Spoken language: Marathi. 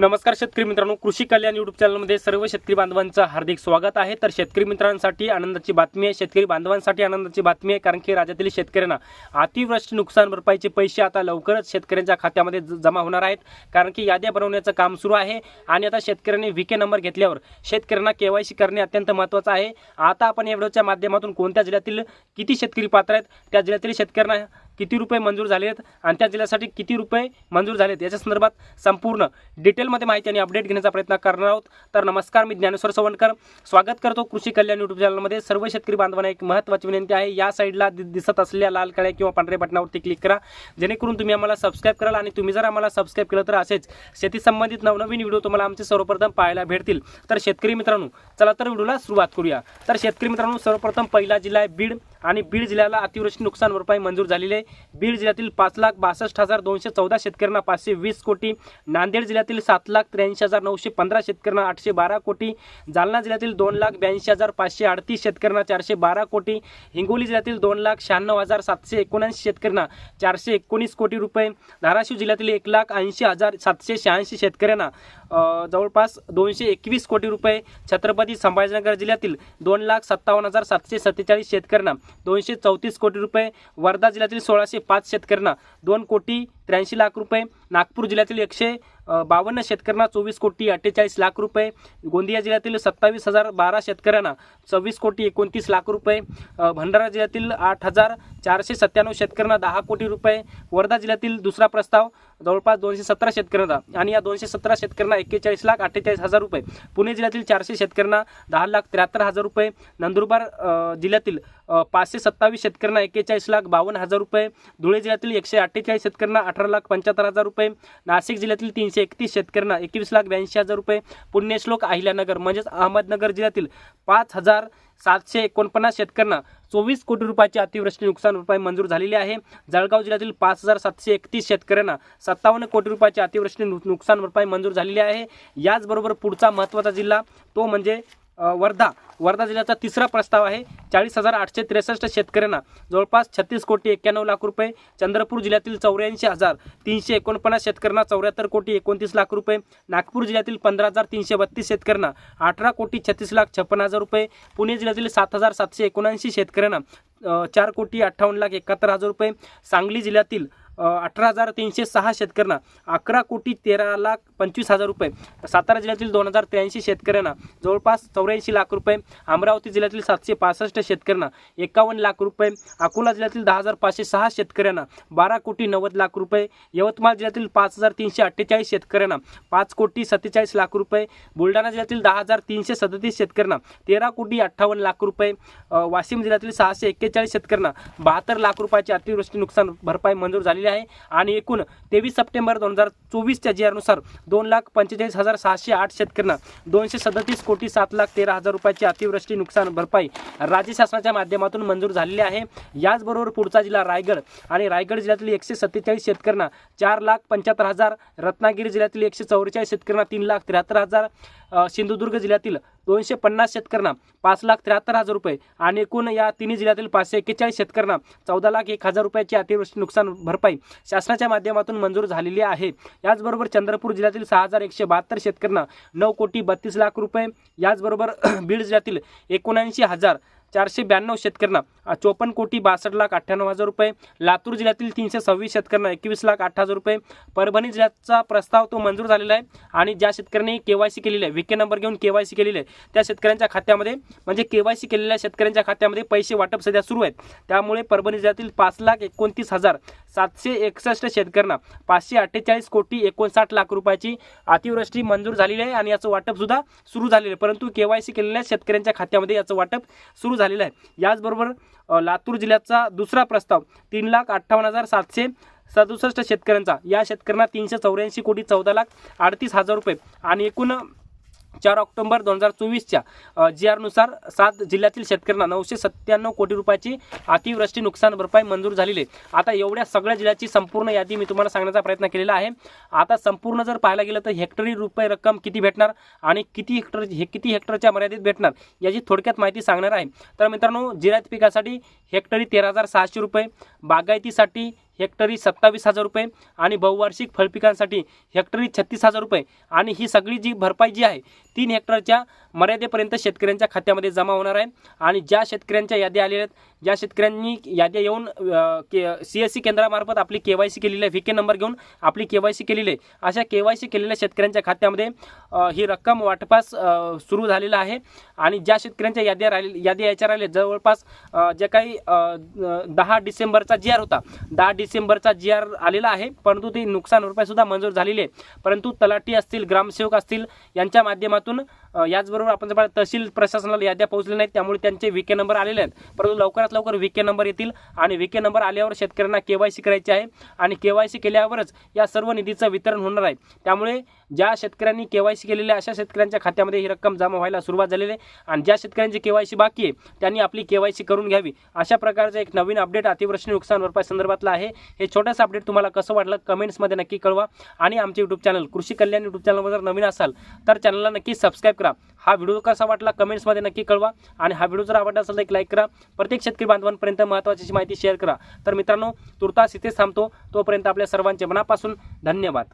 नमस्कार शेतकरी मित्रांनो कृषी कल्याण युट्यूब चॅनलमध्ये सर्व शेतकरी बांधवांचं हार्दिक स्वागत आहे. तर शेतकरी मित्रांसाठी आनंदाची बातमी आहे. शेतकरी बांधवांसाठी आनंदाची बातमी आहे कारण की राज्यातील शेतकऱ्यांना अतिवृष्टी नुकसान भरपाईचे पैसे आता लवकरच शेतकऱ्यांच्या खात्यामध्ये ज- जमा होणार आहेत. कारण की याद्या बनवण्याचं काम सुरू आहे आणि आता शेतकऱ्यांनी व्हीके नंबर घेतल्यावर शेतकऱ्यांना केवायसी करणे अत्यंत महत्त्वाचं आहे. आता आपण या व्हिडिओच्या माध्यमातून कोणत्या जिल्ह्यातील किती शेतकरी पात्र आहेत त्या जिल्ह्यातील शेतकऱ्यांना किती रुपये मंजूर झाले आहेत आणि त्या जिल्ह्यासाठी किती रुपये मंजूर झाले आहेत याच्या संदर्भात संपूर्ण डिटेलमध्ये माहिती आणि अपडेट घेण्याचा प्रयत्न करणार आहोत. तर नमस्कार मी ज्ञानेश्वर सवणकर स्वागत करतो कृषी कल्याण युट्यूब चॅनलमध्ये सर्व शेतकरी बांधवांना एक महत्त्वाची विनंती आहे. या साईडला दि- दिसत असलेल्या लाल कळ्या किंवा पांढऱ्या बटनावरती क्लिक करा. जेणेकरून तुम्ही आम्हाला सबस्क्राईब कराल आणि तुम्ही जर आम्हाला सबस्क्राईब केलं तर असेच शेती संबंधित नवनवीन व्हिडिओ तुम्हाला आमचे सर्वप्रथम पाहायला भेटतील. तर शेतकरी मित्रांनो चला तर व्हिडिओला सुरुवात करूया. तर शेतकरी मित्रांनो सर्वप्रथम पहिला जिल्हा आहे बीड. आणि बीड जिल्ह्याला अतिवृष्टी नुकसान भरपाई मंजूर झालेली आहे. बीड जिल्ह्यातील पाच लाख बासष्ट हजार दोनशे चौदा शेतकऱ्यांना पाचशे वीस कोटी नांदेड जिल्ह्यातील सात लाख त्र्याऐंशी हजार नऊशे पंधरा शेतकऱ्यांना आठशे बारा कोटी जालना जिल्ह्यातील दोन लाख ब्याऐंशी हजार पाचशे अडतीस शेतकऱ्यांना चारशे बारा कोटी हिंगोली जिल्ह्यातील दोन लाख शहाण्णव हजार सातशे एकोणऐंशी शेतकऱ्यांना चारशे एकोणीस कोटी रुपये धाराशिव जिल्ह्यातील एक लाख ऐंशी हजार सातशे शहाऐंशी शेतकऱ्यांना जवळपास दोनशे एकवीस कोटी रुपये छत्रपती संभाजीनगर जिल्ह्यातील दोन लाख सत्तावन्न हजार सातशे सत्तेचाळीस शेतकऱ्यांना दोनशे चौतीस कोटी रुपये वर्धा जिल्ह्यातील सोळाशे पाच शेतकऱ्यांना दोन कोटी त्र्याऐंशी लाख रुपये नागपूर जिल्ह्यातील एकशे बावन्न शेतकऱ्यांना चोवीस कोटी अठ्ठेचाळीस लाख रुपये गोंदिया जिल्ह्यातील सत्तावीस हजार बारा शेतकऱ्यांना सव्वीस कोटी एकोणतीस लाख रुपये भंडारा जिल्ह्यातील आठ हजार चारशे सत्त्याण्णव शेतकऱ्यांना दहा कोटी रुपये वर्धा जिल्ह्यातील दुसरा प्रस्ताव जवळपास दोनशे सतरा शेतकऱ्यांना आणि या दोनशे सतरा शेतकऱ्यांना एक्केचाळीस लाख अठ्ठेचाळीस हजार रुपये. पुणे जिल्ह्यातील चारशे शेतकऱ्यांना दहा लाख त्र्याहत्तर हजार रुपये. नंदुरबार जिल्ह्यातील पाचशे सत्तावीस शेतकऱ्यांना एक्केचाळीस लाख बावन्न हजार रुपये. धुळे जिल्ह्यातील एकशे अठ्ठेचाळीस शेतकऱ्यांना अठरा लाख पंच्याहत्तर हजार रुपये. नाशिक जिल्ह्यातील तीनशे एकतीस शेतकऱ्यांना एकवीस लाख ब्याऐंशी हजार रुपये. पुण्यश्लोक अहिल्यानगर म्हणजेच अहमदनगर जिल्ह्यातील पाच हजार सातशे एकोणपन्नास शेतकऱ्यांना चोवीस कोटी रुपयाची अतिवृष्टी नुकसान भरपाई मंजूर झालेली आहे. जळगाव जिल्ह्यातील पाच हजार सातशे एकतीस शेतकऱ्यांना सत्तावन्न कोटी रुपयाची अतिवृष्टी नुकसान भरपाई मंजूर झालेली आहे. याचबरोबर पुढचा महत्त्वाचा जिल्हा तो म्हणजे वर्धा. वर्धा जिल्ह्याचा तिसरा प्रस्ताव आहे. चाळीस हजार आठशे त्रेसष्ट शेतकऱ्यांना जवळपास छत्तीस कोटी एक्क्याण्णव लाख रुपये चंद्रपूर जिल्ह्यातील चौऱ्याऐंशी हजार तीनशे एकोणपन्नास शेतकऱ्यांना चौऱ्याहत्तर कोटी एकोणतीस लाख रुपये नागपूर जिल्ह्यातील पंधरा हजार तीनशे बत्तीस शेतकऱ्यांना अठरा कोटी छत्तीस लाख छप्पन्न हजार रुपये पुणे जिल्ह्यातील सात हजार सातशे एकोणऐंशी शेतकऱ्यांना चार कोटी अठ्ठावन्न लाख एकाहत्तर हजार रुपये सांगली जिल्ह्यातील अठरा हजार तीनशे सहा शेतकऱ्यांना अकरा कोटी तेरा लाख पंचवीस हजार रुपये. सातारा जिल्ह्यातील दोन हजार त्र्याऐंशी शेतकऱ्यांना जवळपास चौऱ्याऐंशी लाख रुपये. अमरावती जिल्ह्यातील सातशे पासष्ट शेतकऱ्यांना एकावन्न लाख रुपये. अकोला जिल्ह्यातील दहा हजार पाचशे सहा शेतकऱ्यांना बारा कोटी नव्वद लाख रुपये. यवतमाळ जिल्ह्यातील पाच हजार तीनशे अठ्ठेचाळीस शेतकऱ्यांना पाच कोटी सत्तेचाळीस लाख रुपये. बुलढाणा जिल्ह्यातील दहा हजार तीनशे सदतीस शेतकऱ्यांना तेरा कोटी अठ्ठावन्न लाख रुपये. वाशिम जिल्ह्यातील सहाशे एक्केचाळीस शेतकऱ्यांना बहात्तर लाख रुपयाची अतिवृष्टी नुकसान भरपाई मंजूर झालेली आहे. आणि एकूण तेवीस सप्टेंबर दोन हजार चोवीसच्या जी आरनुसार दोन लाख पंचेचाळीस हजार सहाशे आठ शेतकऱ्यांना दोनशे सदतीस कोटी सात लाख तेरा हजार रुपयाची अतिवृष्टी नुकसान भरपाई राज्य शासनाच्या माध्यमातून मंजूर झालेली आहे. याचबरोबर पुढचा जिल्हा रायगड आणि रायगड जिल्ह्यातील एकशे सत्तेचाळीस शेतकऱ्यांना चार लाख पंच्याहत्तर हजार रत्नागिरी जिल्ह्यातील एकशे चौवेचाळीस शेतकऱ्यांना तीन लाख त्र्याहत्तर हजार सिंधुदुर्ग जिल्ह्यातील दोनशे पन्नास शेतकऱ्यांना पाच लाख त्र्याहत्तर हजार रुपये आणि एकूण या तिन्ही जिल्ह्यातील पाचशे एक्केचाळीस शेतकऱ्यांना चौदा लाख एक हजार रुपयाची अतिवृष्टी नुकसान भरपाई शासनाच्या माध्यमातून मंजूर झालेली आहे. याचबरोबर चंद्रपूर जिल्ह्यातील सहा हजार एकशे बहात्तर शेतकऱ्यांना नऊ कोटी बत्तीस लाख रुपये याचबरोबर बीड जिल्ह्यातील एकोणऐंशी हजार चारशे ब्याण्णव शेतकऱ्यांना चोपन्न कोटी बासष्ट लाख अठ्ठ्याण्णव हजार रुपये लातूर जिल्ह्यातील तीनशे सव्वीस शेतकऱ्यांना एकवीस लाख आठ हजार रुपये परभणी जिल्ह्याचा प्रस्ताव तो मंजूर झालेला आहे आणि ज्या शेतकऱ्यांनी के वाय सी केलेली आहे विके नंबर घेऊन के वाय सी केलेली आहे त्या शेतकऱ्यांच्या खात्यामध्ये म्हणजे के वाय सी केलेल्या शेतकऱ्यांच्या खात्यामध्ये पैसे वाटप सध्या सुरू आहेत. त्यामुळे परभणी जिल्ह्यातील पाच लाख एकोणतीस हजार सातशे एकसष्ट शेतकऱ्यांना पाचशे अठ्ठेचाळीस कोटी एकोणसाठ लाख रुपयाची अतिवृष्टी मंजूर झालेली आहे आणि याचं वाटप सुद्धा सुरू झालेलं आहे. परंतु के वाय सी केलेल्या शेतकऱ्यांच्या खात्यामध्ये याचं वाटप सुरू झालं झालेला आहे. याचबरोबर लातूर जिल्ह्याचा दुसरा प्रस्ताव तीन लाख अठ्ठावन्न हजार सातशे सदुसष्ट शेतकऱ्यांचा. या शेतकऱ्यांना तीनशे चौऱ्याऐंशी कोटी चौदा लाख अडतीस हजार रुपये आणि एकूण चार ऑक्टोबर दोन हजार चोवीसच्या जी आरनुसार सात जिल्ह्यातील शेतकऱ्यांना नऊशे सत्त्याण्णव कोटी रुपयाची अतिवृष्टी नुकसान भरपाई मंजूर झालेली आहे. आता एवढ्या सगळ्या जिल्ह्याची संपूर्ण यादी मी तुम्हाला सांगण्याचा प्रयत्न केलेला आहे. आता संपूर्ण जर पाहायला गेलं तर हेक्टरी रुपये रक्कम किती भेटणार आणि किती हेक्टर हे किती हेक्टरच्या मर्यादित भेटणार याची थोडक्यात माहिती सांगणार आहे. तर मित्रांनो जिरायत पिकासाठी हेक्टरी तेरा हजार सहाशे रुपये बागायतीसाठी हेक्टरी सत्तावीस हजार रुपये आणि बहुवार्षिक फळपिकांसाठी हेक्टरी छत्तीस हजार रुपये. आणि ही सगळी जी भरपाई जी आहे तीन हेक्टरच्या मर्यादेपर्यंत शेतकऱ्यांच्या खात्यामध्ये जमा होणार आहे. आणि ज्या शेतकऱ्यांच्या याद्या आलेल्या आहेत ज्या शेतकऱ्यांनी याद्या येऊन के सी एस सी केंद्रामार्फत आपली के वाय सी केलेली आहे व्ही नंबर घेऊन आपली के वाय सी केलेली आहे. अशा के वाय सी केलेल्या शेतकऱ्यांच्या खात्यामध्ये ही रक्कम वाटपास सुरू झालेला आहे. आणि ज्या शेतकऱ्यांच्या याद्या राहिले याद्या यायच्या राहिले जवळपास जे काही दहा डिसेंबरचा जी आर होता दहा डिसेंबरचा जी आर आलेला आहे परंतु ती नुकसान भरपाईसुद्धा मंजूर झालेली आहे. परंतु तलाठी असतील ग्रामसेवक असतील यांच्या माध्यमातून याचबरोबर आपण जर तहसील प्रशासनाला याद्या पोहोचल्या नाहीत त्यामुळे त्यांचे विके नंबर आलेले आहेत. परंतु लवकरात लवकर व्ही के नंबर येतील आणि व्ही के नंबर आल्यावर शेतकऱ्यांना के वाय सी करायची आहे. आणि के वाय सी केल्यावरच या सर्व निधीचं वितरण होणार आहे. त्यामुळे ज्या शेतकऱ्यांनी के वाय सी केलेल्या अशा शेतकऱ्यांच्या खात्यामध्ये ही रक्कम जमा व्हायला सुरुवात झालेली आहे. आणि ज्या शेतकऱ्यांची के वाय सी बाकी आहे त्यांनी आपली के वाय सी करून घ्यावी. अशा प्रकारचं एक नवीन अपडेट अतिवृष्टी नुकसान भरपाई संदर्भातलं आहे. हे छोटंसं अपडेट तुम्हाला कसं वाटलं कमेंट्समध्ये नक्की कळवा. आणि आमचे यूट्यूब चॅनल कृषी कल्याण यूट्यूब चॅनलवर जर नवीन असाल तर चॅनलला नक्की सबस्क्राईब करा. हा व्हिडिओ कसा वाटला कमेंट्समध्ये नक्की कळवा. आणि हा व्हिडिओ जर आवडला असेल तर एक लाईक करा. प्रत्येक शेतकरी बांधवांपर्यंत महत्त्वाची माहिती शेअर करा. तर मित्रांनो तुर्तास इथेच थांबतो. तोपर्यंत आपल्या सर्वांचे मनापासून धन्यवाद.